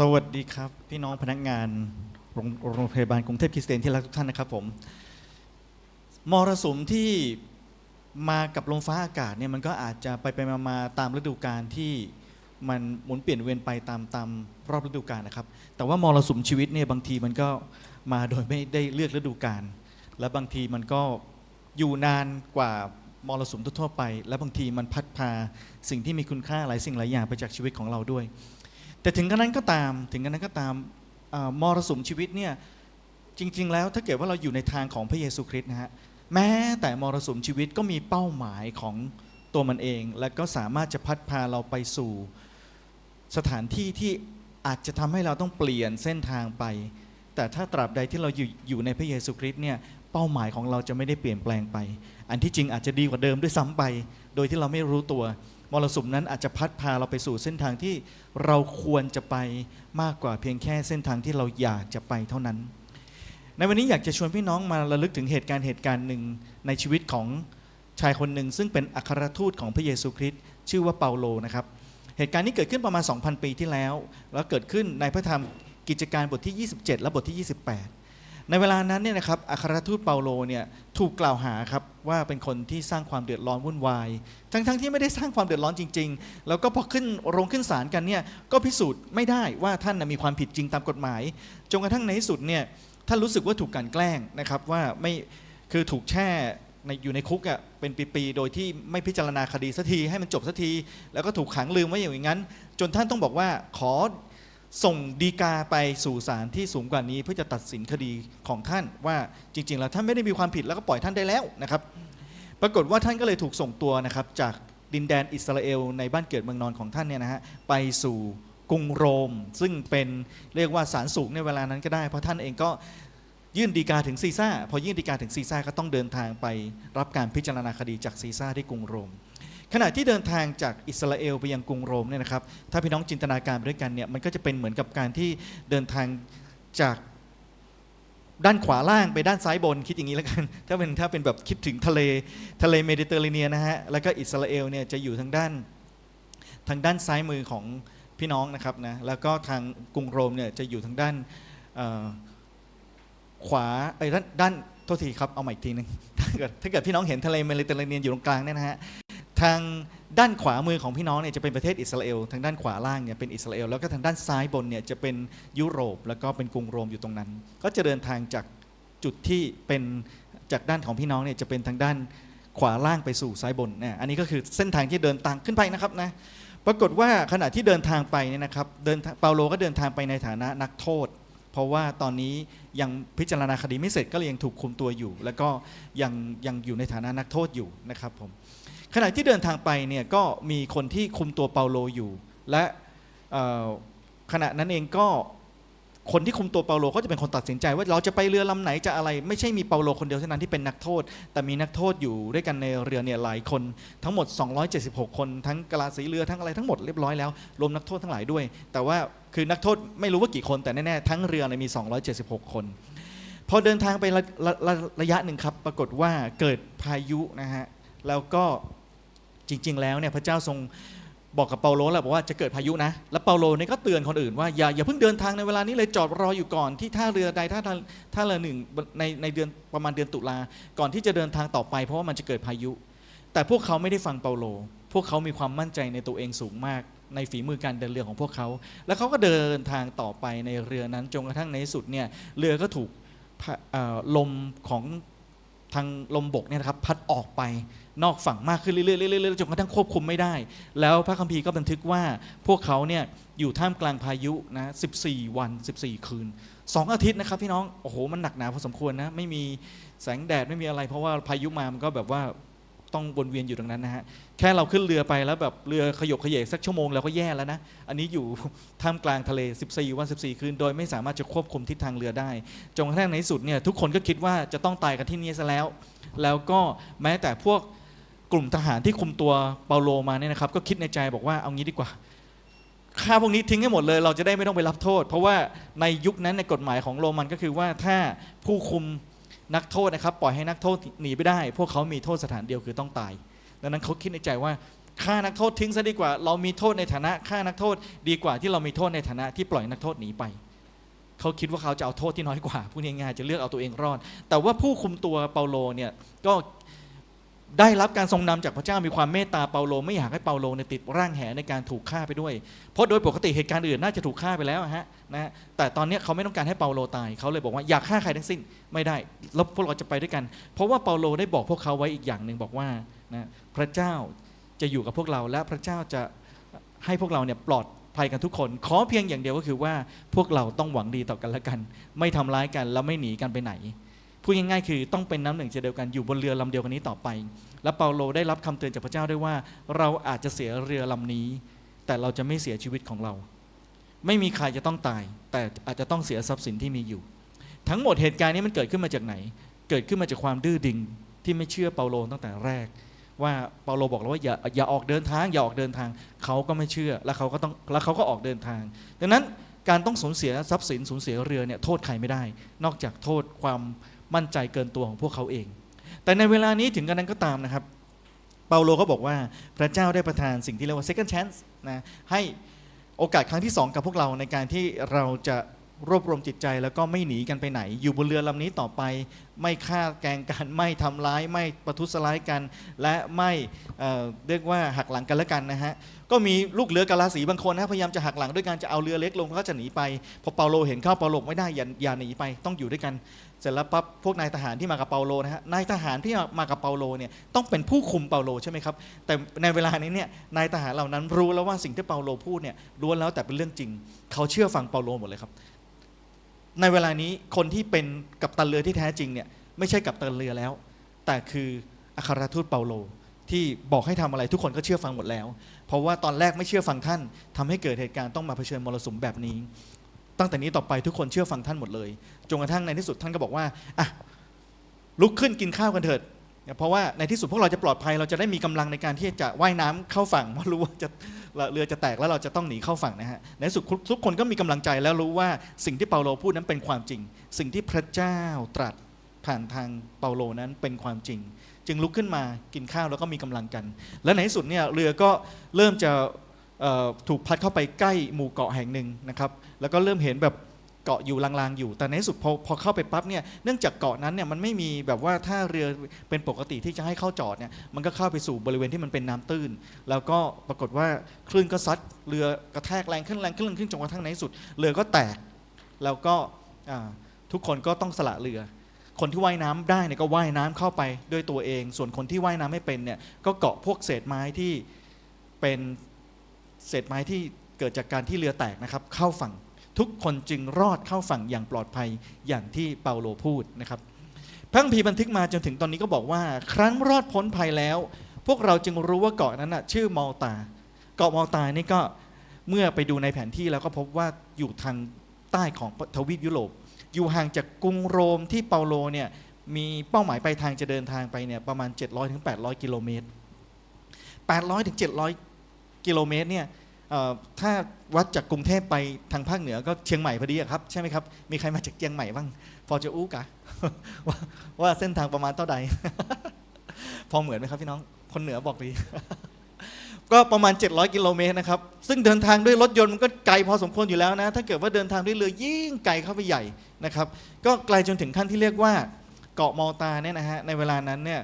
สวัสดีครับ พี่น้องพนักงานโรงโรงพยาบาลกรุงเทพคริสเตียนที่รักทุกท่านนะครับผมมรสุมที่มากับลมฟ้าอากาศเนี่ยมันก็อาจจะไปไปมามาตามฤดูกาลที่มันหมุนเปลี่ยนเวียนไปตามตามรอบฤดูกาลนะครับ แต่ว่ามรสุมชีวิตเนี่ยบางทีมันก็มาโดยไม่ได้เลือกฤดูกาลและบางทีมันก็อยู่นานกว่ามรสุมทั่วไป และบางทีมันพัดพาสิ่งที่มีคุณค่าหลายสิ่งหลายอย่างไปจากชีวิตของเราด้วย แต่ถึงกระนั้นก็ตามถึงกระนั้นก็ตามเอ่อมรสุมชีวิตเนี่ยจริง ๆ แล้วถ้าเกิดว่าเราอยู่ในทางของพระเยซูคริสต์นะฮะแม้แต่มรสุมชีวิตก็มีเป้าหมายของตัวมันเอง และก็สามารถจะพัดพาเราไปสู่สถานที่ที่อาจจะทำให้เราต้องเปลี่ยนเส้นทางไป แต่ถ้าตราบใดที่เราอยู่อยู่ในพระเยซูคริสต์เนี่ยเป้าหมายของเราจะไม่ได้เปลี่ยนแปลงไป อันที่จริงอาจจะดีกว่าเดิมด้วยซ้ำไป โดยที่เราไม่รู้ตัว มรสุมนั้นอาจจะพัดพาเราไปสู่เส้นทางที่เราควรจะไปมากกว่าเพียงแค่เส้นทางที่เราอยากจะไปเท่านั้น ในวันนี้อยากจะชวนพี่น้องมาระลึกถึงเหตุการณ์เหตุการณ์หนึ่งในชีวิตของชายคนหนึ่งซึ่งเป็นอัครทูตของพระเยซูคริสต์ชื่อว่าเปาโลนะครับเหตุการณ์นี้เกิดขึ้นประมาณ 2,000 ปีที่แล้ว แล้วเกิดขึ้นในพระธรรมกิจการบทที่ 27 และบทที่ 28 ในเวลานั้นเนี่ยนะครับอัครทูตเปาโลเนี่ยถูกกล่าวหาครับว่าเป็นคนที่สร้างความเดือดร้อนวุ่นวาย ทั้งๆที่ไม่ได้สร้างความเดือดร้อนจริง ๆ แล้วก็พอขึ้นโรงขึ้นศาลกันเนี่ยก็พิสูจน์ไม่ได้ว่าท่านนะมีความผิดจริงตามกฎหมาย จนกระทั่งในที่สุดเนี่ยท่านรู้สึกว่าถูกกันแกล้งนะครับว่าไม่คือถูกแช่ในอยู่ในคุกอะเป็นปีๆ โดยที่ไม่พิจารณาคดีสักทีให้มันจบสักที แล้วก็ถูกขังลืมไว้อย่างนั้น จนท่านต้องบอกว่าขอ ส่งดีกาไปสู่ศาลที่สูงกว่านี้ เพื่อจะตัดสินคดีของท่านว่าจริง ๆ แล้วท่านไม่ได้มีความผิดแล้วก็ปล่อยท่านได้แล้วนะครับ ปรากฏว่าท่านก็เลยถูกส่งตัวนะครับจากดินแดนอิสราเอลในบ้านเกิดเมืองนอนของท่านเนี่ยนะฮะไปสู่กรุงโรม ซึ่งเป็นเรียกว่าศาลสูงในเวลานั้นก็ได้ เพราะท่านเองก็ยื่นดีกาถึงซีซ่าพอยื่นดีกาถึงซีซ่าก็ต้องเดินทางไปรับการพิจารณาคดีจากซีซ่าที่กรุงโรม ขณะที่เดินทางจากอิสราเอลไปยังกรุงโรมเนี่ยนะครับ ถ้าพี่น้องจินตนาการไปด้วยกันเนี่ยมันก็จะเป็นเหมือนกับการที่เดินทางจากด้านขวาล่างไปด้านซ้ายบนคิดอย่างนี้แล้วกัน ถ้าเป็นถ้าเป็นแบบคิดถึงทะเลทะเลเมดิเตอร์เรเนียนนะฮะแล้วก็อิสราเอลเนี่ยจะอยู่ทางด้านทางด้านซ้ายมือของพี่น้องนะครับนะแล้วก็ทางกรุงโรมเนี่ยจะอยู่ทางด้านขวาไอ้ด้านด้านโทษทีครับเอาใหม่อีกทีหนึงถ้าเกิดถ้าเกิดพี่น้องเห็นทะเลเมดิเตอร์เรเนียนอยู่ตรงกลางเนี่ยนะฮะ ทางด้านขวามือของพี่น้องเนี่ยจะเป็นประเทศอิสราเอลทางด้านขวาล่างเนี่ยเป็นอิสราเอลแล้วก็ทางด้านซ้ายบนเนี่ยจะเป็นยุโรป แล้วก็เป็นกรุงโรมอยู่ตรงนั้น ก็จะเดินทางจากจุดที่เป็นจากด้านของพี่น้องเนี่ยจะเป็นทางด้านขวาล่างไปสู่ซ้ายบนเนี่ยอันนี้ก็คือเส้นทางที่เดินทางขึ้นไปนะครับนะปรากฏว่าขณะที่เดินทางไปเนี่ยนะครับเดินเปาโลก็เดินทางไปในฐานะนักโทษ เพราะว่าตอนนี้ยังพิจารณาคดีไม่เสร็จก็เลยยังถูกคุมตัวอยู่ แล้วก็ยังยังอยู่ในฐานะนักโทษอยู่นะครับผม ขณะที่เดินทางไปเนี่ยก็มีคนที่คุมตัวเปาโลอยู่ และขณะนั้นเองก็คนที่คุมตัวเปาโลก็จะเป็นคนตัดสินใจว่าเราจะไปเรือลำไหนจะอะไร ไม่ใช่มีเปาโลคนเดียวเท่านั้นที่เป็นนักโทษ แต่มีนักโทษอยู่ด้วยกันในเรือเนี่ยหลายคนทั้งหมด 276 คนทั้งกะลาสีเรือทั้งอะไรทั้งหมดเรียบร้อยแล้วรวมนักโทษทั้งหลายด้วย แต่ว่าคือนักโทษไม่รู้ว่ากี่คนแต่แน่ๆทั้งเรือเนี่ยมี 276 คน พอเดินทางไประระระระยะหนึ่งครับ ปรากฏว่าเกิดพายุนะฮะแล้วก็ จริง ๆ แล้วเนี่ยพระเจ้าทรงบอกกับเปาโลแล้วบอกว่าจะเกิดพายุนะ แล้วเปาโลเนี่ยก็เตือนคนอื่นว่าอย่าอย่าเพิ่งเดินทางในเวลานี้เลยจอดรออยู่ก่อนที่ท่าเรือใดท่าท่าเรือหนึ่งในในเดือนประมาณเดือนตุลาก่อนที่จะเดินทางต่อไป เพราะว่ามันจะเกิดพายุ แต่พวกเขาไม่ได้ฟังเปาโล พวกเขามีความมั่นใจในตัวเองสูงมาก ในฝีมือการเดินเรือของพวกเขา แล้วเขาก็เดินทางต่อไปในเรือนั้นจนกระทั่งในที่สุดเนี่ยเรือก็ถูกลมของ ทางลมบกเนี่ยนะครับพัดออกไปนอกฝั่งมากขึ้นเรื่อยๆเรื่อยๆจนกระทั่งควบคุมไม่ได้ แล้วพระคัมภีร์ก็บันทึกว่าพวกเขาเนี่ยอยู่ท่ามกลางพายุนะ14 วัน 14 คืน 2 อาทิตย์นะครับพี่น้อง โอ้โห มันหนักหนาพอสมควรนะ ไม่มีแสงแดดไม่มีอะไร เพราะว่าพายุมามันก็แบบว่า ต้องวนเวียนอยู่ตรงนั้นนะฮะแค่เราขึ้นเรือไปแล้วแบบเรือขยกขยเยกสักชั่วโมงเราก็แย่แล้วนะ อันนี้อยู่ท่ามกลางทะเล 14 วัน 14 คืน โดยไม่สามารถจะควบคุมทิศทางเรือได้จนกระทั่งในสุดเนี่ยทุกคนก็คิดว่าจะต้องตายกันที่นี่ซะแล้ว แล้วก็แม้แต่พวกกลุ่มทหารที่คุมตัวเปาโลมาเนี่ยนะครับก็คิดในใจบอกว่าเอางี้ดีกว่าฆ่าพวกนี้ทิ้งให้หมดเลยเราจะได้ไม่ต้องไปรับโทษ เพราะว่าในยุคนั้นในกฎหมายของโรมันก็คือว่าถ้าผู้คุม นักโทษนะครับ ปล่อยให้นักโทษหนีไปได้ พวกเขามีโทษสถานเดียวคือต้องตาย ดังนั้นเขาคิดในใจว่าฆ่านักโทษทิ้งซะดีกว่า เรามีโทษในฐานะฆ่านักโทษดีกว่าที่เรามีโทษในฐานะที่ปล่อยนักโทษหนีไป เขาคิดว่าเขาจะเอาโทษที่น้อยกว่าพูดง่ายๆจะเลือกเอาตัวเองรอด แต่ว่าผู้คุมตัวเปาโลเนี่ยก็ ได้รับการทรงนำจากพระเจ้ามีความเมตตาเปาโลไม่อยากให้เปาโลเนี่ยติดร่างแหในการถูกฆ่าไปด้วย เพราะโดยปกติเหตุการณ์อื่นน่าจะถูกฆ่าไปแล้วฮะนะแต่ตอนนี้เขาไม่ต้องการให้เปาโลตายเขาเลยบอกว่าอยากฆ่าใครทั้งสิ้นไม่ได้แล้วพวกเราจะไปด้วยกัน เพราะว่าเปาโลได้บอกพวกเขาไว้อีกอย่างหนึ่งบอกว่านะพระเจ้าจะอยู่กับพวกเราและพระเจ้าจะให้พวกเราเนี่ยปลอดภัยกันทุกคน ขอเพียงอย่างเดียวก็คือว่าพวกเราต้องหวังดีต่อกันและกัน ไม่ทำร้ายกันแล้วไม่หนีกันไปไหน พูดง่ายๆคือต้องเป็นน้ำหนึ่งใจเดียวกันอยู่บนเรือลำเดียวกันนี้ต่อไป และเปาโลได้รับคำเตือนจากพระเจ้าด้วยว่า เราอาจจะเสียเรือลำนี้ แต่เราจะไม่เสียชีวิตของเรา ไม่มีใครจะต้องตาย แต่อาจจะต้องเสียทรัพย์สินที่มีอยู่ ทั้งหมดเหตุการณ์นี้มันเกิดขึ้นมาจากไหน เกิดขึ้นมาจากความดื้อดึงที่ไม่เชื่อเปาโลตั้งแต่แรก ว่าเปาโลบอกแล้วว่าอย่าอย่าออกเดินทางอย่าออกเดินทางเขาก็ไม่เชื่อแล้วเขาก็ต้องแล้วเขาก็ออกเดินทาง ดังนั้นการต้องสูญเสียทรัพย์สินสูญเสียเรือเนี่ยโทษใครไม่ได้ นอกจากโทษความ มั่นใจเกินตัวของพวกเขาเอง แต่ในเวลานี้ถึงกันนั้นก็ตามนะครับ เปาโลก็บอกว่าพระเจ้าได้ประทานสิ่งที่เรียกว่า second chance นะให้โอกาสครั้งที่สองกับพวกเราในการที่เราจะรวบรวมจิตใจแล้วก็ไม่หนีกันไปไหน อยู่บนเรือลำนี้ต่อไป ไม่ฆ่าแกงกัน ไม่ทำร้าย ไม่ประทุษร้ายกัน และไม่เเรียกว่าหักหลังกันแล้วกันนะฮะ ก็มีลูกเรือกาลาสีบางคนนะพยายามจะหักหลังด้วยการจะเอาเรือเล็กลงแล้วก็จะหนีไป พอเปาโลเห็นเข้าเปาโลไม่ได้อย่าอย่าหนีไปต้องอยู่ด้วยกันเสร็จแล้วปั๊บพวกนายทหารที่มากับเปาโลนะฮะนายทหารที่มากับเปาโลเนี่ยต้องเป็นผู้คุมเปาโลใช่ไหมครับ แต่ในเวลานี้เนี่ยนายทหารเหล่านั้นรู้แล้วว่าสิ่งที่เปาโลพูดเนี่ยล้วนแล้วแต่เป็นเรื่องจริง เขาเชื่อฟังเปาโลหมดเลยครับ ในเวลานี้คนที่เป็นกัปตันเรือที่แท้จริงเนี่ยไม่ใช่กัปตันเรือแล้ว แต่คืออัครทูตเปาโลที่บอกให้ทำอะไรทุกคนก็เชื่อฟังหมดแล้ว เพราะว่าตอนแรกไม่เชื่อฟังท่านทำให้เกิดเหตุการณ์ต้องมาเผชิญมรสุมแบบนี้ ตั้งแต่นี้ต่อไปทุกคนเชื่อฟังท่านหมดเลย จนกระทั่งในที่สุดท่านก็บอกว่าอะลุกขึ้นกินข้าวกันเถิด เพราะว่าในที่สุดพวกเราจะปลอดภัย เราจะได้มีกำลังในการที่จะว่ายน้ำเข้าฝั่งเพราะรู้ว่าจะเรือจะแตกแล้วเราจะต้องหนีเข้าฝั่งนะฮะ ในที่สุดทุกคนก็มีกำลังใจแล้วรู้ว่าสิ่งที่เปาโลพูดนั้นเป็นความจริง สิ่งที่พระเจ้าตรัสผ่านทางเปาโลนั้นเป็นความจริง จึงลุกขึ้นมากินข้าวแล้วก็มีกำลังกัน และในที่สุดเนี่ยเรือก็เริ่มจะ ถูกพัดเข้าไปใกล้หมู่เกาะแห่งหนึ่งนะครับ แล้วก็เริ่มเห็นแบบเกาะอยู่ลางๆอยู่ แต่ในที่สุดพอพอเข้าไปปั๊บเนี่ย เนื่องจากเกาะนั้นเนี่ยมันไม่มีแบบว่าถ้าเรือเป็นปกติที่จะให้เข้าจอดเนี่ย มันก็เข้าไปสู่บริเวณที่มันเป็นน้ำตื้น แล้วก็ปรากฏว่าคลื่นก็ซัดเรือกระแทกแรงขึ้นแรงขึ้นแรงขึ้นจนกระทั่งในที่สุดเรือก็แตก แล้วก็ทุกคนก็ต้องสละเรือ คนที่ว่ายน้ำได้เนี่ยก็ว่ายน้ำเข้าไปด้วยตัวเอง ส่วนคนที่ว่ายน้ำไม่เป็นเนี่ยก็เกาะพวกเศษไม้ที่เป็น เศษไม้ที่เกิดจากการที่เรือแตกนะครับ เข้าฝั่งทุกคนจึงรอดเข้าฝั่งอย่างปลอดภัยอย่างที่เปาโลพูดนะครับพระคัมภีร์บันทึกมาจนถึงตอนนี้ก็บอกว่า ครั้นรอดพ้นภัยแล้ว พวกเราจึงรู้ว่าเกาะนั้นนะชื่อมอลตา เกาะมอลตานี่ก็เมื่อไปดูในแผนที่แล้วก็พบว่าอยู่ทางใต้ของทวีปยุโรปอยู่ห่างจากกรุงโรมที่เปาโลเนี่ยมีเป้าหมายปลายทางจะเดินทางไปเนี่ยประมาณ 700ถึง800 กิโลเมตร800ถึง700 กิโลเมตรเนี่ยถ้าวัดจากกรุงเทพไปทางภาคเหนือก็เชียงใหม่พอดีครับใช่ไหมครับ มีใครมาจากเชียงใหม่บ้าง พอจะอู้กะว่าว่าเส้นทางประมาณเท่าใด พอเหมือนไหมครับพี่น้องคนเหนือบอกดีก็ประมาณ 700 กิโลเมตรนะครับ ซึ่งเดินทางด้วยรถยนต์มันก็ไกลพอสมควรอยู่แล้วนะ ถ้าเกิดว่าเดินทางด้วยเรือยิ่งไกลเข้าไปใหญ่นะครับ ก็ไกลจนถึงขั้นที่เรียกว่าเกาะมอตาเนี่ยนะฮะ ในเวลานั้นเนี่ย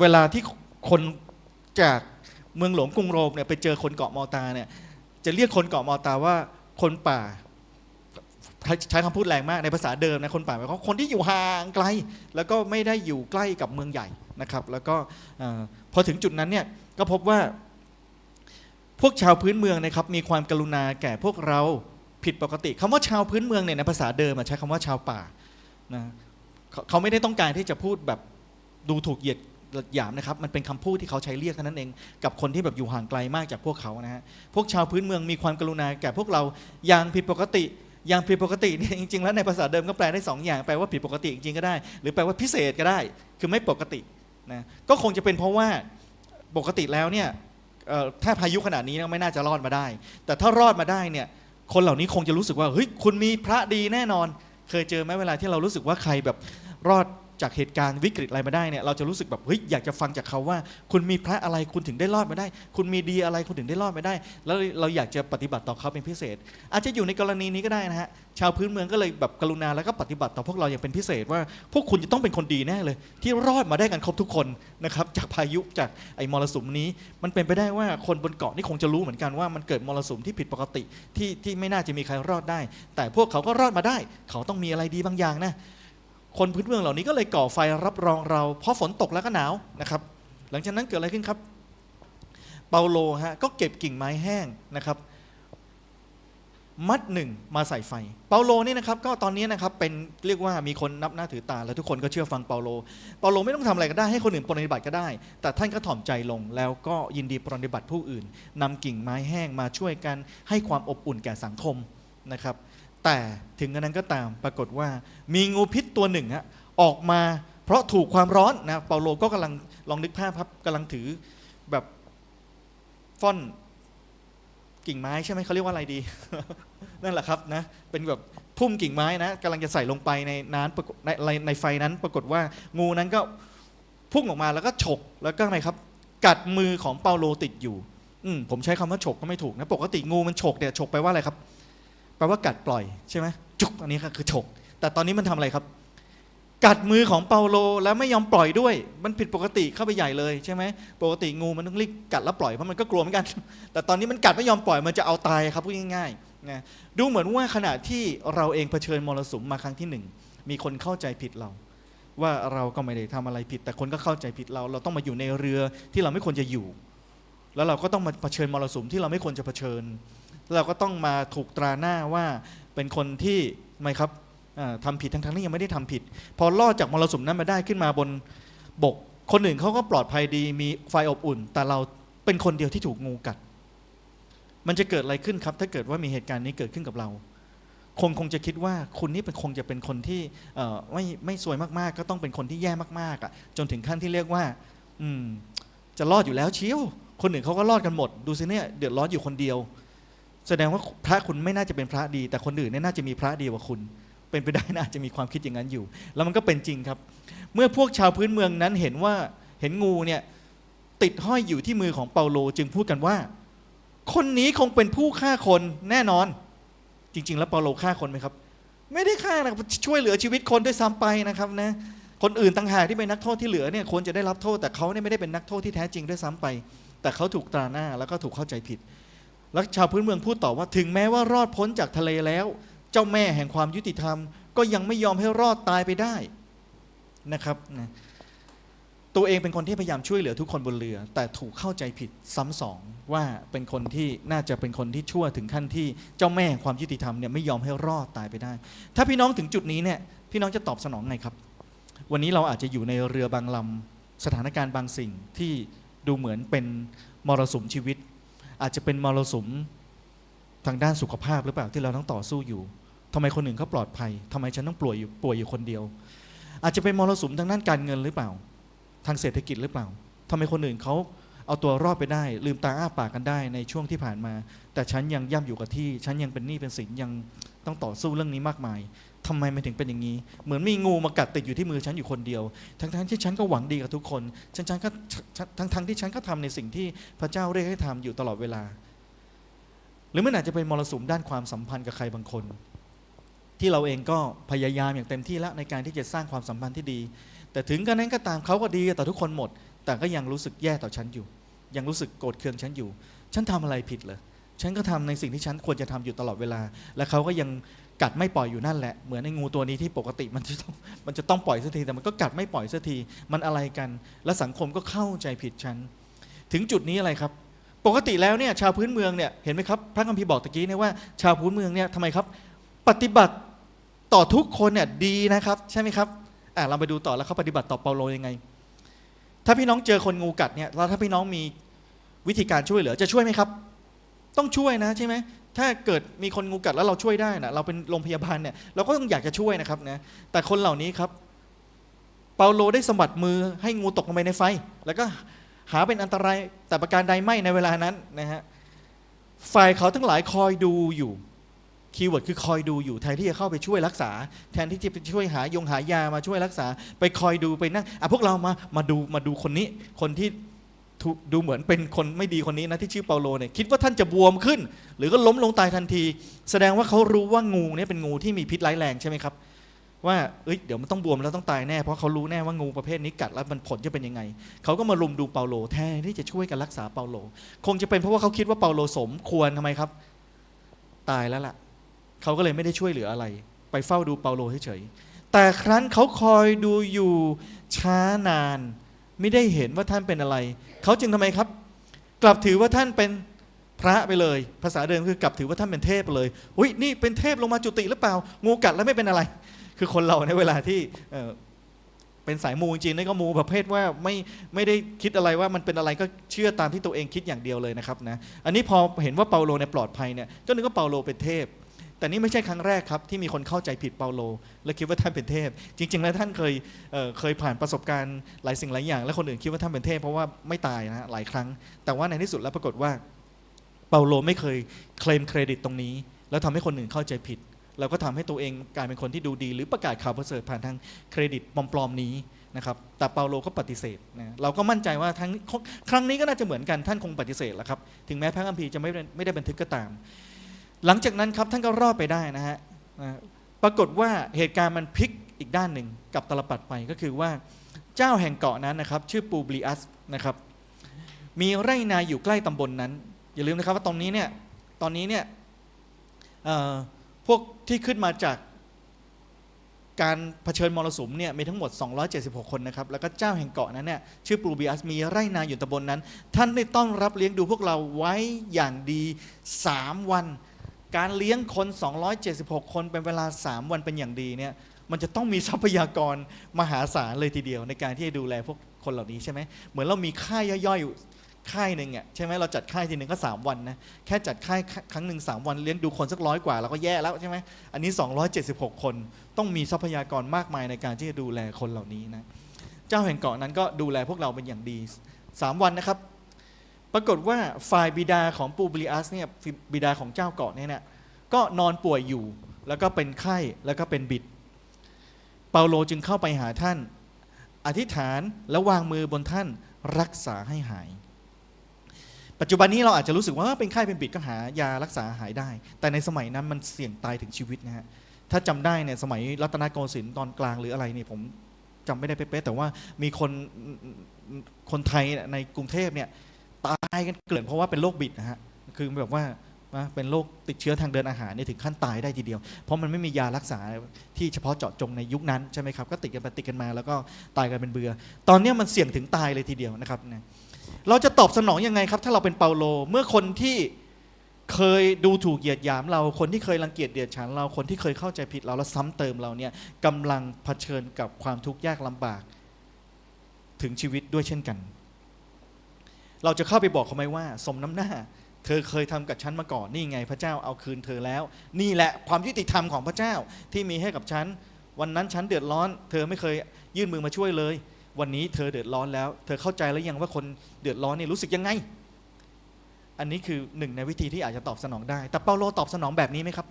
เวลาที่คนจาก เมืองหลวงกรุงโรมเนี่ยไปเจอคนเกาะมอตาเนี่ยจะเรียกคนเกาะมอตาว่าคนป่าใช้คำพูดแรงมากในภาษาเดิมนะคนป่าหมายความคนที่อยู่ห่างไกล แล้วก็ไม่ได้อยู่ใกล้กับเมืองใหญ่นะครับ แล้วก็พอถึงจุดนั้นเนี่ยก็พบว่า พวกชาวพื้นเมืองนะครับมีความกรุณาแก่พวกเราผิดปกติคำว่าชาวพื้นเมืองเนี่ยในภาษาเดิมใช้คำว่าชาวป่านะเขาไม่ได้ต้องการที่จะพูดแบบดูถูกเหยียด หยามนะครับมันเป็นคำพูดที่เขาใช้เรียกเท่านั้นเอง กับคนที่แบบอยู่ห่างไกลมากจากพวกเขานะฮะพวกชาวพื้นเมืองมีความกรุณาแก่พวกเราอย่างผิดปกติอย่างผิดปกติเนี่ยจริงๆแล้วในภาษาเดิมก็แปลได้สองอย่างแปลว่าผิดปกติจริงๆก็ได้ หรือแปลว่าพิเศษก็ได้ คือไม่ปกตินะก็คงจะเป็นเพราะว่าปกติแล้วเนี่ยถ้าพายุขนาดนี้ไม่น่าจะรอดมาได้ แต่ถ้ารอดมาได้เนี่ยคนเหล่านี้คงจะรู้สึกว่าเฮ้ยคุณมีพระดีแน่นอน เคยเจอไหมเวลาที่เรารู้สึกว่าใครแบบรอด จากเหตุการณ์วิกฤตอะไรมาได้เนี่ยเราจะรู้สึกแบบเฮ้ยอยากจะฟังจากเขาว่า คุณมีพระอะไรคุณถึงได้รอดมาได้ คุณมีดีอะไรคุณถึงได้รอดมาได้ แล้วเราอยากจะปฏิบัติต่อเขาเป็นพิเศษ อาจจะอยู่ในกรณีนี้ก็ได้นะฮะชาวพื้นเมืองก็เลยแบบกรุณาแล้วก็ปฏิบัติต่อพวกเราอย่างเป็นพิเศษว่า พวกคุณจะต้องเป็นคนดีแน่เลย ที่รอดมาได้กันครบทุกคนนะครับจากพายุจากไอ้มรสุมนี้ มันเป็นไปได้ว่าคนบนเกาะนี่คงจะรู้เหมือนกันว่ามันเกิดมรสุมที่ผิดปกติที่ที่ไม่น่าจะมีใครรอดได้ แต่พวกเขาก็รอดมาได้ เขาต้องมีอะไรดีบางอย่างนะ คนพื้นเมืองเหล่านี้ก็เลยก่อไฟรับรองเราเพราะฝนตกแล้วก็หนาวนะครับ หลังจากนั้นเกิดอะไรขึ้นครับ เปาโลฮะก็เก็บกิ่งไม้แห้งนะครับ มัดหนึ่งมาใส่ไฟ เปาโลนี่นะครับ ก็ตอนนี้นะครับเป็นเรียกว่ามีคนนับหน้าถือตา แล้วทุกคนก็เชื่อฟังเปาโล เปาโลไม่ต้องทำอะไรก็ได้ให้คนอื่นปฏิบัติก็ได้ แต่ท่านก็ถ่อมใจลง แล้วก็ยินดีปฏิบัติผู้อื่นนำกิ่งไม้แห้งมาช่วยกันให้ความอบอุ่นแก่สังคมนะครับ แต่ถึงกระนั้นก็ตามปรากฏว่ามีงูพิษตัวหนึ่งฮะออกมาเพราะถูกความร้อนนะเปาโลก็กำลังลองนึกภาพครับกำลังถือแบบฟ่อนกิ่งไม้ใช่ไหมเขาเรียกว่าอะไรดี นั่นแหละครับนะเป็นแบบพุ่มกิ่งไม้นะกำลังจะใส่ลงไปในน้ำในในในไฟนั้น ปรากฏว่างูนั้นก็พุ่งออกมาแล้วก็ฉกแล้วก็อะไรครับ กัดมือของเปาโลติดอยู่ อืมผมใช้คำว่าฉกก็ไม่ถูกนะ ปกติงูมันฉกเนี่ยฉกไปว่าอะไรครับ แปลว่ากัดปล่อยใช่ไหมจุกอันนี้ก็คือฉก แต่ตอนนี้มันทำอะไรครับ กัดมือของเปาโลแล้วไม่ยอมปล่อยด้วย มันผิดปกติเข้าไปใหญ่เลยใช่ไหมปกติงูมันต้องรีบกัดแล้วปล่อยเพราะมันก็กลัวเหมือนกัน แต่ตอนนี้มันกัดไม่ยอมปล่อยมันจะเอาตายครับพูดง่ายๆนะดูเหมือนว่าขณะที่เราเองเผชิญมรสุมมาครั้งที่หนึ่งมีคนเข้าใจผิดเรา ว่าเราก็ไม่ได้ทำอะไรผิด แต่คนก็เข้าใจผิดเรา เราต้องมาอยู่ในเรือที่เราไม่ควรจะอยู่ แล้วเราก็ต้องมาเผชิญมรสุมที่เราไม่ควรจะเผชิญ เราก็ต้องมาถูกตราหน้าว่าเป็นคนที่ไม่ครับทำผิดทั้งๆที่ยังไม่ได้ทำผิด พอรอดจากมรสุมนั้นมาได้ขึ้นมาบนบก คนอื่นเขาก็ปลอดภัยดี มีไฟอบอุ่น แต่เราเป็นคนเดียวที่ถูกงูกัด มันจะเกิดอะไรขึ้นครับ ถ้าเกิดว่ามีเหตุการณ์นี้เกิดขึ้นกับเรา คงคงจะคิดว่าคุณนี่เป็นคงจะเป็นคนที่ไม่ไม่สวยมากๆ ก็ต้องเป็นคนที่แย่มากๆอะจนถึงขั้นที่เรียกว่า อืม จะรอดอยู่แล้วเชียวคนอื่นเขาก็รอดกันหมด ดูสิเนี่ยเดือดร้อนอยู่คนเดียว แสดงว่าพระคุณไม่น่าจะเป็นพระดี แต่คนอื่นเนี่ยน่าจะมีพระดีกว่าคุณ เป็นไปได้น่าจะมีความคิดอย่างนั้นอยู่ แล้วมันก็เป็นจริงครับ เมื่อพวกชาวพื้นเมืองนั้นเห็นว่าเห็นงูเนี่ยติดห้อยอยู่ที่มือของเปาโลจึงพูดกันว่า คนนี้คงเป็นผู้ฆ่าคนแน่นอน จริง ๆ แล้วเปาโลฆ่าคนไหมครับ ไม่ได้ฆ่านะครับช่วยเหลือชีวิตคนด้วยซ้ำไปนะครับนะคนอื่นต่างหากที่เป็นนักโทษที่เหลือเนี่ยควรจะได้รับโทษแต่เขาเนี่ยไม่ได้เป็นนักโทษที่แท้จริงด้วยซ้ำไป แต่เขาถูกตราหน้าแล้วก็ถูกเข้าใจผิด แล้วชาวพื้นเมืองพูดต่อว่าถึงแม้ว่ารอดพ้นจากทะเลแล้ว เจ้าแม่แห่งความยุติธรรม ก็ยังไม่ยอมให้รอดตายไปได้นะครับนะตัวเองเป็นคนที่พยายามช่วยเหลือทุกคนบนเรือ แต่ถูกเข้าใจผิดซ้ำสองว่าเป็นคนที่น่าจะเป็นคนที่ชั่วถึงขั้นที่เจ้าแม่ความยุติธรรมเนี่ยไม่ยอมให้รอดตายไปได้ ถ้าพี่น้องถึงจุดนี้เนี่ยพี่น้องจะตอบสนองไงครับ วันนี้เราอาจจะอยู่ในเรือบางลำสถานการณ์บางสิ่งที่ดูเหมือนเป็นมรสุมชีวิต อาจจะเป็นมรสุมทางด้านสุขภาพหรือเปล่าที่เราต้องต่อสู้อยู่ทำไมคนอื่นเขาปลอดภัยทำไมฉันต้องป่วยอยู่ป่วยอยู่คนเดียว อาจจะเป็นมรสุมทางด้านการเงินหรือเปล่า ทางเศรษฐกิจหรือเปล่าทำไมคนอื่นเขาเอาตัวรอดไปได้ ลืมตาอ้าปากกันได้ในช่วงที่ผ่านมา แต่ฉันยังย่ำอยู่กับที่ ฉันยังเป็นหนี้เป็นสินยังต้องต่อสู้เรื่องนี้มากมาย ทำไมมันถึงเป็นอย่างนี้ เหมือนมีงูมากัดติดอยู่ที่มือฉันอยู่คนเดียว ทั้งๆที่ฉันก็หวังดีกับทุกคนฉันฉันก็ทั้งๆที่ฉันก็ทำในสิ่งที่พระเจ้าเรียกให้ทำอยู่ตลอดเวลา หรือมันอาจจะเป็นมรสุมด้านความสัมพันธ์กับใครบางคน ที่เราเองก็พยายามอย่างเต็มที่แล้วในการที่จะสร้างความสัมพันธ์ที่ดี แต่ถึงกระนั้นก็ตามเขาก็ดีต่อทุกคนหมด แต่ก็ยังรู้สึกแย่ต่อฉันอยู่ ยังรู้สึกโกรธเคืองฉันอยู่ ฉันทำอะไรผิดเหรอฉันก็ทำในสิ่งที่ฉันควรจะทำอยู่ตลอดเวลา และเขาก็ยัง กัดไม่ปล่อยอยู่นั่นแหละเหมือนในงูตัวนี้ที่ปกติมันจะต้องมันจะต้องปล่อยสักทีแต่มันก็กัดไม่ปล่อยสักทีมันอะไรกัน และสังคมก็เข้าใจผิดฉัน ถึงจุดนี้อะไรครับ ปกติแล้วเนี่ยชาวพื้นเมืองเนี่ยเห็นไหมครับพระคัมภีร์บอกตะกี้เนี่ยว่าชาวพื้นเมืองเนี่ยทำไมครับ ปฏิบัติต่อทุกคนเนี่ยดีนะครับ ใช่ไหมครับอะเราไปดูต่อแล้วเขาปฏิบัติต่อเปาโลยังไง ถ้าพี่น้องเจอคนงูกัดเนี่ยแล้วถ้าพี่น้องมีวิธีการช่วยเหลือจะช่วยไหมครับ ต้องช่วยนะใช่ไหม ถ้าเกิดมีคนงูกัดแล้วเราช่วยได้นะเราเป็นโรงพยาบาลเนี่ยเราก็ต้องอยากจะช่วยนะครับนะแต่คนเหล่านี้ครับเปาโลได้สมบัติมือให้งูตกลงไปในไฟ แล้วก็หาเป็นอันตรายแต่ประการใดไม่ในเวลานั้นนะฮะฝ่ายเขาทั้งหลายคอยดูอยู่คีย์เวิร์ดคือคอยดูอยู่แทนที่จะเข้าไปช่วยรักษา แทนที่จะไปช่วยหายงหายามาช่วยรักษา ไปคอยดูไปนั่งอะพวกเรามามาดูมาดูคนนี้คนที่ ดูเหมือนเป็นคนไม่ดีคนนี้นะที่ชื่อเปาโลเนี่ยคิดว่าท่านจะบวมขึ้น หรือก็ล้มลงตายทันที แสดงว่าเขารู้ว่างูเนี่ยเป็นงูที่มีพิษร้ายแรงใช่ไหมครับ ว่าเอ้ยเดี๋ยวมันต้องบวมแล้วต้องตายแน่เพราะเขารู้แน่ว่างูประเภทนี้กัดแล้วมันผลจะเป็นยังไงเขาก็มารุมดูเปาโลแทนที่จะช่วยกันรักษาเปาโล คงจะเป็นเพราะว่าเขาคิดว่าเปาโลสมควรทำไมครับ ตายแล้วล่ะเขาก็เลยไม่ได้ช่วยเหลืออะไร ไปเฝ้าดูเปาโลเฉยๆแต่ครั้นเขาคอยดูอยู่ช้านาน ไม่ได้เห็นว่าท่านเป็นอะไร เขาจึงทำไมครับ กลับถือว่าท่านเป็นพระไปเลย ภาษาเดิมคือกลับถือว่าท่านเป็นเทพไปเลยอุ้ยนี่เป็นเทพลงมาจุติหรือเปล่า งูกัดแล้วไม่เป็นอะไร คือคนเราในเวลาที่เอ่อเป็นสายมูจริงๆนี่ก็มูประเภทว่าไม่ไม่ได้คิดอะไรว่ามันเป็นอะไรก็เชื่อตามที่ตัวเองคิดอย่างเดียวเลยนะครับนะอันนี้พอเห็นว่าเปาโลเนี่ยปลอดภัยเนี่ยก็นึกว่าเปาโลเป็นเทพ แต่นี่ไม่ใช่ครั้งแรกครับ ที่มีคนเข้าใจผิดเปาโล และคิดว่าท่านเป็นเทพ จริง ๆ แล้วท่านเคยเเคยผ่านประสบการณ์หลายสิ่งหลายอย่าง และคนอื่นคิดว่าท่านเป็นเทพเพราะว่าไม่ตายนะหลายครั้ง แต่ว่าในที่สุดแล้วปรากฏว่าเปาโลไม่เคยเคลมเครดิตตรงนี้ แล้วทำให้คนอื่นเข้าใจผิดแล้วก็ทำให้ตัวเองกลายเป็นคนที่ดูดี หรือประกาศข่าวประเสริฐผ่านทางเครดิตปลอมๆนี้นะครับแต่เปาโลก็ปฏิเสธนะเราก็มั่นใจว่าทั้งครั้งนี้ก็น่าจะเหมือนกันท่านคงปฏิเสธแหละครับ ถึงแม้พระคัมภีร์จะไม่ไม่ได้บันทึกก็ตาม หลังจากนั้นครับท่านก็รอดไปได้นะฮะปรากฏว่าเหตุการณ์มันพลิกอีกด้านหนึ่งกับตลปัดไปก็คือว่าเจ้าแห่งเกาะนั้นนะครับ ชื่อปูบลิอัสนะครับ มีไร่นาอยู่ใกล้ตำบลนนั้น อย่าลืมนะครับว่าตอนนี้เนี่ยตอนนี้เนี่ยพวกที่ขึ้นมาจากการเผชิญมรสุมเนี่ยมีทั้งหมด 276 คนนะครับ แล้วก็เจ้าแห่งเกาะนั้นเนี่ยชื่อปูบิอัสมีไร่นาอยู่ตำบลนนั้น ท่านได้ต้อนรับเลี้ยงดูพวกเราไว้อย่างดี 3 วัน การเลี้ยงคน 276 คนเป็นเวลา 3 วันเป็นอย่างดีเนี่ยมันจะต้องมีทรัพยากรมหาศาลเลยทีเดียว ในการที่จะดูแลพวกคนเหล่านี้ใช่ไหมเหมือนเรามีค่ายย่อยๆค่ายหนึ่งอะใช่ไหมเราจัดค่ายทีหนึ่งก็ 3 วันนะแค่จัดค่ายครั้งหนึ่ง3วันเลี้ยงดูคนสักร้อยกว่าเราก็แย่แล้วใช่ไหมอันนี้ 276 คนต้องมีทรัพยากรมากมายในการที่จะดูแลคนเหล่านี้นะเจ้าแห่งเกาะนั้นก็ดูแลพวกเราเป็นอย่างดี 3 วันนะครับ ปรากฏว่าฝ่ายบิดาของปูบลิอัสเนี่ยบิดาของเจ้าเกาะเนี่ยนะก็นอนป่วยอยู่แล้วก็เป็นไข้แล้วก็เป็นบิด เปาโลจึงเข้าไปหาท่าน อธิษฐานและวางมือบนท่านรักษาให้หาย ปัจจุบันนี้เราอาจจะรู้สึกว่าเป็นไข้เป็นบิดก็หายารักษาหายได้ แต่ในสมัยนั้นมันเสี่ยงตายถึงชีวิตนะฮะถ้าจำได้เนี่ยสมัยรัตนโกสินทร์ตอนกลางหรืออะไรเนี่ยผมจำไม่ได้เป๊ะๆแต่ว่ามีคนคนไทยในกรุงเทพเนี่ย ตายกันเกลื่อนเพราะว่าเป็นโรคบิดนะฮะคือแบบว่าเป็นโรคติดเชื้อทางเดินอาหารเนี่ยถึงขั้นตายได้ทีเดียว เพราะมันไม่มียารักษาที่เฉพาะเจาะจงในยุคนั้นใช่ไหมครับก็ติดกันไปติดกันมาแล้วก็ตายกันเป็นเบือ ตอนนี้มันเสี่ยงถึงตายเลยทีเดียวนะครับนะเราจะตอบสนองยังไงครับ ถ้าเราเป็นเปาโลเมื่อคนที่เคยดูถูกเหยียดหยามเราคนที่เคยรังเกียจเดียดฉันเราคนที่เคยเข้าใจผิดเราแล้วซ้ำเติมเราเนี่ยกำลังเผชิญกับความทุกข์ยากลำบาก ถึงชีวิตด้วยเช่นกัน เราจะเข้าไปบอกเขาไหมว่า สมน้ำหน้า เธอเคยทำกับฉันมาก่อนนี่ไงพระเจ้าเอาคืนเธอแล้ว นี่แหละความยุติธรรมของพระเจ้าที่มีให้กับฉัน วันนั้นฉันเดือดร้อน เธอไม่เคยยื่นมือมาช่วยเลย วันนี้เธอเดือดร้อนแล้ว เธอเข้าใจแล้วยังว่าคนเดือดร้อนนี่รู้สึกยังไง อันนี้คือหนึ่งในวิธีที่อาจจะตอบสนองได้ แต่เปาโลตอบสนองแบบนี้ไหมครับ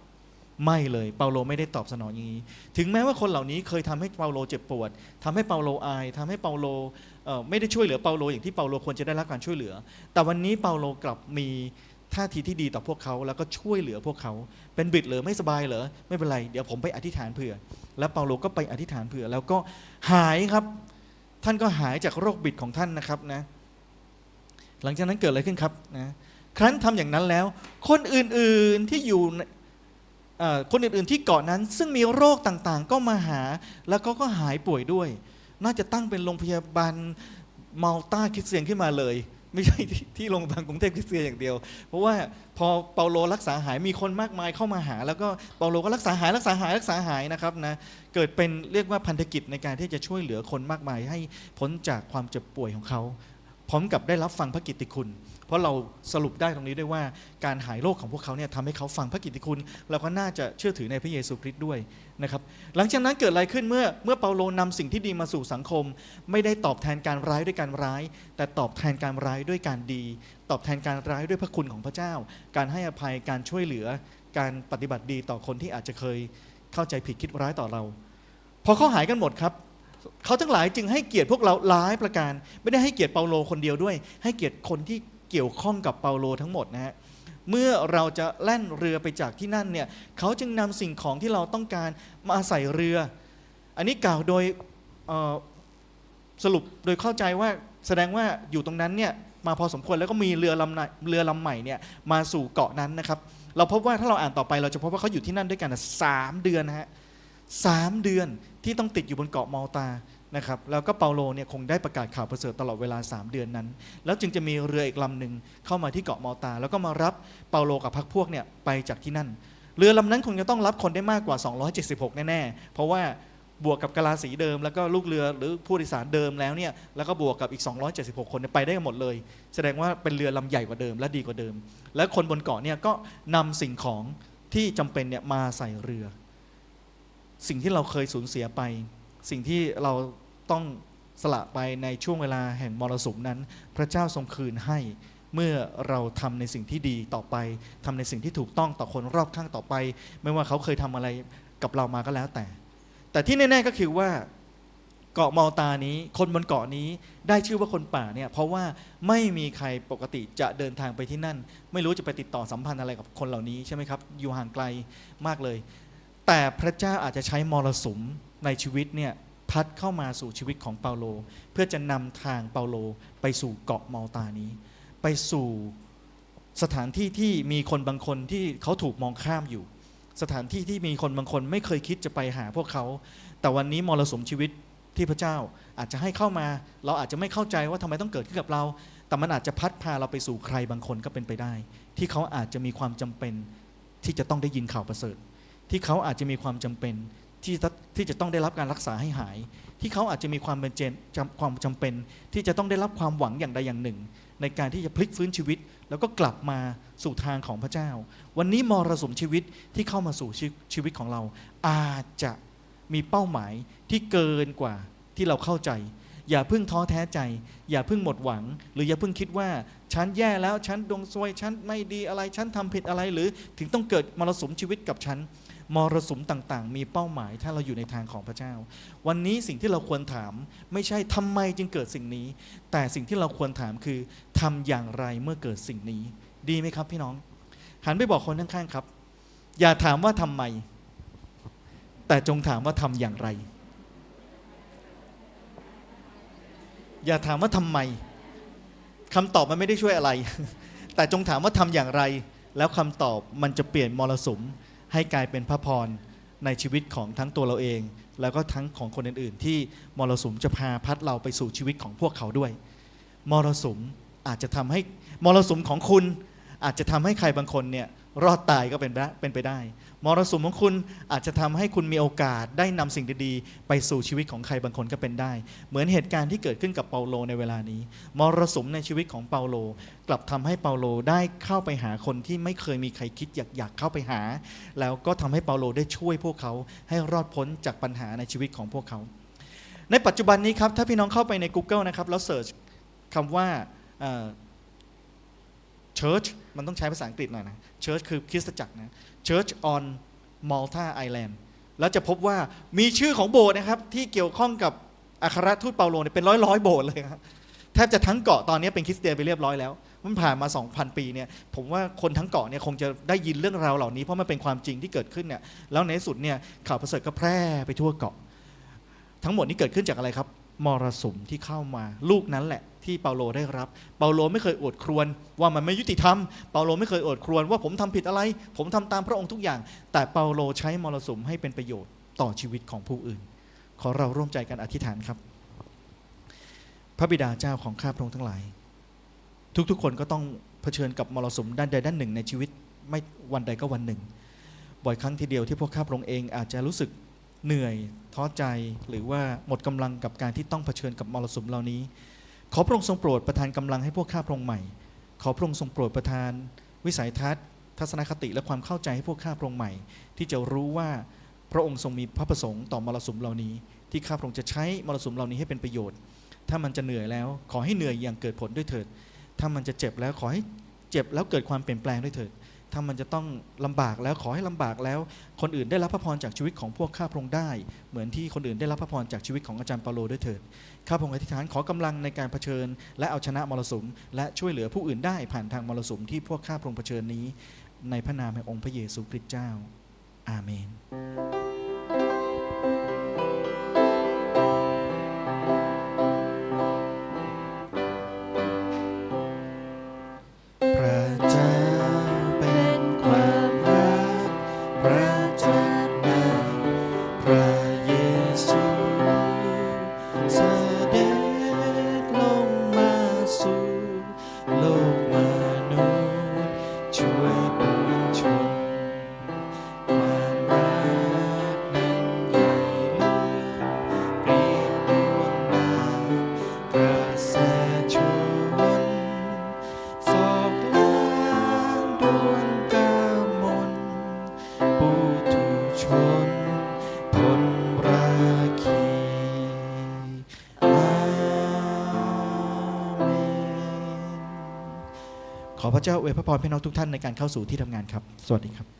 ไม่เลยเปาโลไม่ได้ตอบสนองอย่างนี้ ถึงแม้ว่าคนเหล่านี้เคยทำให้เปาโลเจ็บปวดทำให้เปาโลอายทำให้เปาโล ไม่ได้ช่วยเหลือเปาโลอย่างที่เปาโลควรจะได้รับการช่วยเหลือ แต่วันนี้เปาโลกลับมีท่าทีที่ดีต่อพวกเขาแล้วก็ช่วยเหลือพวกเขา เป็นบิดเหรอไม่สบายเหรอไม่เป็นไร เดี๋ยวผมไปอธิษฐานเผื่อ แล้วเปาโลก็ไปอธิษฐานเผื่อ แล้วก็หายครับ ท่านก็หายจากโรคบิดของท่านนะครับนะ หลังจากนั้นเกิดอะไรขึ้นครับนะครั้นทำอย่างนั้นแล้ว คนอื่นๆที่อยู่คนอื่นๆที่เกาะนั้น ซึ่งมีโรคต่างๆ ก็มาหาแล้วเขาก็หายป่วยด้วย น่าจะตั้งเป็นโรงพยาบาลมัลตาคริสเตียนขึ้นมาเลย ไม่ใช่ที่ที่โรงพยาบาลกรุงเทพคริสเตียนอย่างเดียว เพราะว่าพอเปาโลรักษาหายมีคนมากมายเข้ามาหา แล้วก็เปาโลก็รักษาหายรักษาหายรักษาหายนะครับนะเกิดเป็นเรียกว่าพันธกิจในการที่จะช่วยเหลือคนมากมายให้พ้นจากความเจ็บป่วยของเขาพร้อมกับได้รับฟังพระกิตติคุณ เพราะเราสรุปได้ตรงนี้ด้วยว่าการหายโรคของพวกเขาเนี่ยทำให้เขาฟังพระกิตติคุณ แล้วก็น่าจะเชื่อถือในพระเยซูคริสต์ด้วยนะครับหลังจากนั้นเกิดอะไรขึ้นเมื่อเมื่อเปาโลนำสิ่งที่ดีมาสู่สังคม ไม่ได้ตอบแทนการร้ายด้วยการร้าย แต่ตอบแทนการร้ายด้วยการดี ตอบแทนการร้ายด้วยพระคุณของพระเจ้า การให้อภัยการช่วยเหลือ การปฏิบัติดีต่อคนที่อาจจะเคยเข้าใจผิดคิดร้ายต่อเรา พอเขาหายกันหมดครับเขาทั้งหลายจึงให้เกียรติพวกเราหลายประการ ไม่ได้ให้เกียรติเปาโลคนเดียวด้วย ให้เกียรติคนที่ เกี่ยวข้องกับเปาโลทั้งหมดนะฮะเมื่อเราจะแล่นเรือไปจากที่นั่นเนี่ยเขาจึงนำสิ่งของที่เราต้องการมาใส่เรือ อันนี้กล่าวโดยสรุปโดยเข้าใจว่าแสดงว่าอยู่ตรงนั้นเนี่ยมาพอสมควรแล้วก็มีเรือลำใหม่เรือลำใหม่เนี่ยมาสู่เกาะนั้นนะครับ เราพบว่าถ้าเราอ่านต่อไปเราจะพบว่าเขาอยู่ที่นั่นด้วยกันสามเดือนนะฮะ สามเดือนที่ต้องติดอยู่บนเกาะมาลตานะครับแล้วก็เปาโลเนี่ยคงได้ประกาศข่าวประเสริฐตลอดเวลา 3 เดือนนั้น แล้วจึงจะมีเรืออีกลำหนึ่งเข้ามาที่เกาะมาลตา แล้วก็มารับเปาโลกับพรรคพวกเนี่ยไปจากที่นั่น เรือลำนั้นคงจะต้องรับคนได้มากกว่า 276 แน่ๆ เพราะว่าบวกกับกะลาสีเดิม แล้วก็ลูกเรือหรือผู้โดยสารเดิมแล้วเนี่ยแล้วก็บวกกับอีก 276 คนเนี่ยไปได้กันหมดเลย แสดงว่าเป็นเรือลำใหญ่กว่าเดิมและดีกว่าเดิม และคนบนเกาะเนี่ยก็นำสิ่งของที่จำเป็นเนี่ยมาใส่เรือ สิ่งที่เราเคยสูญเสียไป สิ่งที่เราต้องสละไปในช่วงเวลาแห่งมรสุมนั้น พระเจ้าทรงคืนให้เมื่อเราทำในสิ่งที่ดีต่อไปทำในสิ่งที่ถูกต้องต่อคนรอบข้างต่อไป ไม่ว่าเขาเคยทำอะไรกับเรามาก็แล้วแต่ แต่ที่แน่ ๆก็คือว่าเกาะมาลตานี้ คนบนเกาะนี้ได้ชื่อว่าคนป่าเนี่ยเพราะว่าไม่มีใครปกติจะเดินทางไปที่นั่น ไม่รู้จะไปติดต่อสัมพันธ์อะไรกับคนเหล่านี้ใช่ไหมครับอยู่ห่างไกลมากเลย แต่พระเจ้าอาจจะใช้มรสุมในชีวิตเนี่ยพัดเข้ามาสู่ชีวิตของเปาโล เพื่อจะนำทางเปาโลไปสู่เกาะมาลตานี้ ไปสู่สถานที่ที่มีคนบางคนที่เขาถูกมองข้ามอยู่ สถานที่ที่มีคนบางคนไม่เคยคิดจะไปหาพวกเขา แต่วันนี้มรสุมชีวิตที่พระเจ้าอาจจะให้เข้ามา เราอาจจะไม่เข้าใจว่าทำไมต้องเกิดขึ้นกับเรา แต่มันอาจจะพัดพาเราไปสู่ใครบางคนก็เป็นไปได้ ที่เขาอาจจะมีความจำเป็นที่จะต้องได้ยินข่าวประเสริฐ ที่เขาอาจจะมีความจำเป็นที่จะที่จะต้องได้รับการรักษาให้หาย ที่เขาอาจจะมีความเป็นเจนความจำเป็น ที่จะต้องได้รับความหวังอย่างใดอย่างหนึ่ง ในการที่จะพลิกฟื้นชีวิต แล้วก็กลับมาสู่ทางของพระเจ้า วันนี้มรสุมชีวิตที่เข้ามาสู่ชีวิตของเรา อาจจะมีเป้าหมายที่เกินกว่าที่เราเข้าใจ อย่าเพิ่งท้อแท้ใจ อย่าเพิ่งหมดหวัง หรืออย่าเพิ่งคิดว่าฉันแย่แล้วฉันดวงซวยฉันไม่ดีอะไรฉันทำผิดอะไรหรือถึงต้องเกิดมรสุมชีวิตกับฉัน มรสุมต่างๆ มีเป้าหมายถ้าเราอยู่ในทางของพระเจ้า วันนี้สิ่งที่เราควรถามไม่ใช่ทำไมจึงเกิดสิ่งนี้ แต่สิ่งที่เราควรถามคือทำอย่างไรเมื่อเกิดสิ่งนี้ ดีไหมครับพี่น้อง หันไปบอกคนข้างๆครับ อย่าถามว่าทำไม แต่จงถามว่าทำอย่างไร อย่าถามว่าทำไมคำตอบมันไม่ได้ช่วยอะไร แต่จงถามว่าทำอย่างไร แล้วคำตอบมันจะเปลี่ยนมรสุม ให้กลายเป็นพระพรในชีวิตของทั้งตัวเราเอง แล้วก็ทั้งของคนอื่นๆ ที่มรสุมจะพาพัดเราไปสู่ชีวิตของพวกเขาด้วย มรสุมอาจจะทำให้มรสุมของคุณอาจจะทำให้ใครบางคนเนี่ย รอดตายก็เป็นไปได้เป็นไปได้ มรสุมของคุณอาจจะทำให้คุณมีโอกาสได้นำสิ่งดีๆ ไปสู่ชีวิตของใครบางคนก็เป็นได้ เหมือนเหตุการณ์ที่เกิดขึ้นกับเปาโลในเวลานี้ มรสุมในชีวิตของเปาโล กลับทำให้เปาโลได้เข้าไปหาคนที่ไม่เคยมีใครคิดอยากอยากเข้าไปหา แล้วก็ทำให้เปาโลได้ช่วยพวกเขาให้รอดพ้นจากปัญหาในชีวิตของพวกเขา ในปัจจุบันนี้ครับถ้าพี่น้องเข้าไปใน Google นะครับแล้วเสิร์ชคำว่า church มันต้องใช้ภาษาอังกฤษหน่อยนะ church คือคริสตจักรนะ church on Malta Island แล้วจะพบว่ามีชื่อของโบสถ์นะครับที่เกี่ยวข้องกับอัครทูตเปาโลเนี่ยเป็นร้อยร้อยๆโบสถ์เลยครับแทบจะทั้งเกาะตอนนี้เป็นคริสเตียนไปเรียบร้อยแล้ว มันผ่านมา 2,000 ปีเนี่ยผมว่าคนทั้งเกาะเนี่ยคงจะได้ยินเรื่องราวเหล่านี้เพราะมันเป็นความจริงที่เกิดขึ้นเนี่ยแล้วในสุดเนี่ยข่าวประเสริฐก็แพร่ไปทั่วเกาะ ทั้งหมดนี้เกิดขึ้นจากอะไรครับ มรสุมที่เข้ามา ลูกนั้นแหละที่เปาโลได้รับ เปาโลไม่เคยอดครวญว่ามันไม่ยุติธรรม เปาโลไม่เคยอดครวญว่าผมทำผิดอะไร ผมทำตามพระองค์ทุกอย่าง แต่เปาโลใช้มรสุมให้เป็นประโยชน์ต่อชีวิตของผู้อื่น ขอเราร่วมใจกันอธิษฐานครับ พระบิดาเจ้าของข้าพระองค์ทั้งหลาย ทุกๆ คนก็ต้องเผชิญกับมรสุมด้านใดด้านหนึ่งในชีวิต ไม่วันใดก็วันหนึ่ง บ่อยครั้งทีเดียวที่พวกข้าพระองค์เองอาจจะรู้สึก เหนื่อยท้อใจหรือว่าหมดกำลังกับการที่ต้องเผชิญกับมรสุมเหล่านี้ ขอพระองค์ทรงโปรดประทานกำลังให้พวกข้าพระองค์ใหม่ ขอพระองค์ทรงโปรดประทาน วิสัยทัศน์ ทัศนคติและความเข้าใจให้พวกข้าพระองค์ใหม่ ที่จะรู้ว่าพระองค์ทรงมีพระประสงค์ต่อมรสุมเหล่านี้ ที่ข้าพระองค์จะใช้มรสุมเหล่านี้ให้เป็นประโยชน์ ถ้ามันจะเหนื่อยแล้ว ขอให้เหนื่อยอย่างเกิดผลด้วยเถิด ถ้ามันจะเจ็บแล้วขอให้เจ็บแล้วเกิดความเปลี่ยนแปลงด้วยเถิด ถ้ามันจะต้องลำบากแล้วขอให้ลำบากแล้ว คนอื่นได้รับพระพรจากชีวิตของพวกข้าพระองค์ได้ เหมือนที่คนอื่นได้รับพระพรจากชีวิตของอาจารย์เปาโลด้วยเถิดข้าพระองค์อธิษฐานขอกำลังในการเผชิญ และเอาชนะมรสุม และช่วยเหลือผู้อื่นได้ผ่านทางมรสุมที่พวกข้าพระองค์เผชิญนี้ ในพระนามแห่งองค์พระเยซูคริสต์เจ้า อาเมน พระเจ้าอวยพระพรพี่น้องทุกท่านในการเข้าสู่ที่ทำงานครับ สวัสดีครับ